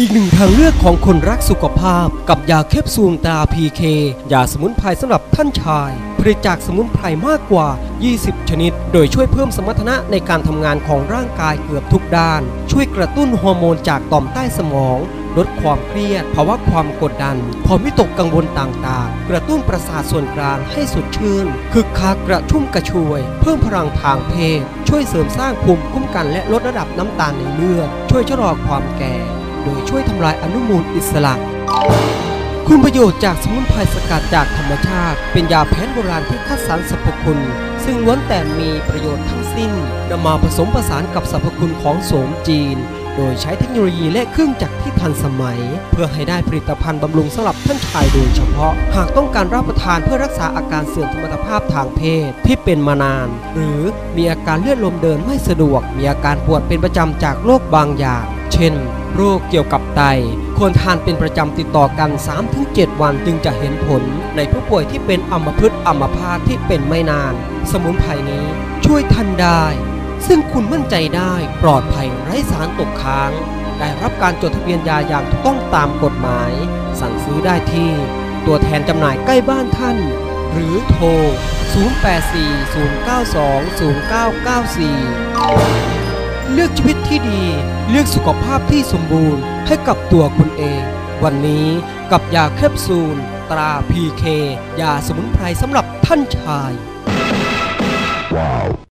อีกหนึ่งทางเลือกของคนรักสุขภาพ กับยาแคปซูลตราพีเคยาสมุนไพรสำหรับท่านชายผลิตจากสมุนไพรมากกว่า 20 ชนิด โดยช่วยเพิ่มสมรรถนะในการทำงานของร่างกายเกือบทุกด้าน ช่วยกระตุ้นฮอร์โมนจากต่อมใต้สมอง ลดความเครียด ภาวะความกดดัน ความวิตกกังวลต่างๆ กระตุ้นประสาทส่วนกลางให้สดชื่น คึกคักกระชุ่มกระชวย เพิ่มพลังทางเพศ ช่วยเสริมสร้างภูมิคุ้มกันและลดระดับน้ำตาลในเลือด ช่วยชะลอความแก่ โดยช่วยทำลายอนุมูลอิสระ คุณประโยชน์จากสมุนไพรสกัดจากธรรมชาติ เป็นยาแผนโบราณที่คัดสรรสรรพคุณ ซึ่งล้วนแต่มีประโยชน์ทั้งสิ้นนำมาผสมผสานกับสรรพคุณของโสมจีน โดยใช้เทคโนโลยีและเครื่องจักรที่ทันสมัย เพื่อให้ได้ผลิตภัณฑ์บำรุงสำหรับท่านชายโดยเฉพาะ หากต้องการรับประทานเพื่อรักษาอาการเสื่อมสมรรถภาพทางเพศที่เป็นมานาน หรือมีอาการเลือดลมเดินไม่สะดวก มีอาการปวดเป็นประจำจากโรคบางอย่าง เช่น โรคเกี่ยวกับไต ควรทานเป็นประจำติดต่อกัน 3-7 วันจึงจะเห็นผล ในผู้ป่วยที่เป็นอัมพฤกษ์อัมพาตที่เป็นไม่นาน สมุนไพรนี้ช่วยท่านได้ ซึ่งคุณมั่นใจได้ปลอดภัยไร้สารตกค้าง ได้รับการจดทะเบียนยาอย่างถูกต้องตามกฎหมาย สั่งซื้อได้ที่ ตัวแทนจำหน่ายใกล้บ้านท่าน หรือโทร 0840920994 เลือกชีวิตที่ดี เลือกสุขภาพที่สมบูรณ์ให้กับตัวคุณเอง วันนี้กับยาแคปซูล ตราพีเคยาสมุนไพรสำหรับท่านชาย Wow.